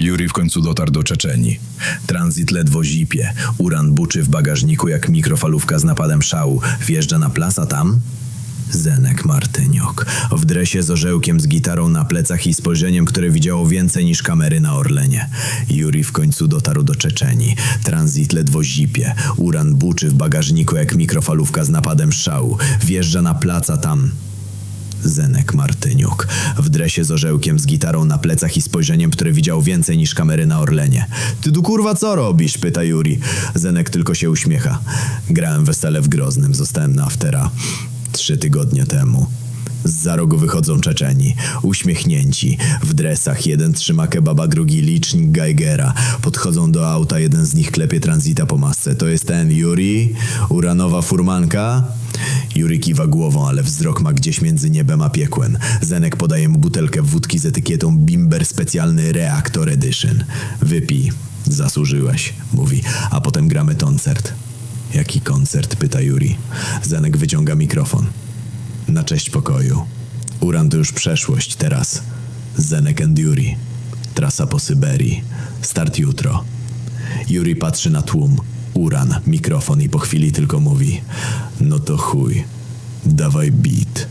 Juri w końcu dotarł do Czeczenii. Tranzyt ledwo zipie. Uran buczy w bagażniku jak mikrofalówka z napadem szału. Wjeżdża na plac, tam... Zenek Martyniok. W dresie z orzełkiem z gitarą na plecach i spojrzeniem, które widziało więcej niż kamery na Orlenie. Juri w końcu dotarł do Czeczenii. Tranzyt ledwo zipie. Uran buczy w bagażniku jak mikrofalówka z napadem szału. Wjeżdża na plac, a tam... Zenek Martyniuk. Dresie z orzełkiem z gitarą na plecach i spojrzeniem, które widział więcej niż kamery na Orlenie. Ty tu kurwa co robisz? pyta Juri. Zenek tylko się uśmiecha. Grałem wesele w Groznym, zostałem na aftera trzy tygodnie temu. Z za rogu wychodzą Czeczeni, uśmiechnięci, w dresach, jeden trzyma kebaba, drugi licznik Geigera. Podchodzą do auta, jeden z nich klepie tranzita po masce. To jest ten Juri? Uranowa furmanka? Juri kiwa głową, ale wzrok ma gdzieś między niebem a piekłem. Zenek podaje mu butelkę wódki z etykietą Bimber Specjalny Reaktor Edition. Wypij, zasłużyłeś, mówi, a potem gramy koncert. Jaki koncert? pyta Juri. Zenek wyciąga mikrofon. Na cześć pokoju. Uran to już przeszłość teraz. Zenek and Yuri. Trasa po Syberii. Start jutro. Yuri patrzy na tłum. Uran, mikrofon i po chwili tylko mówi. No to chuj. Dawaj beat.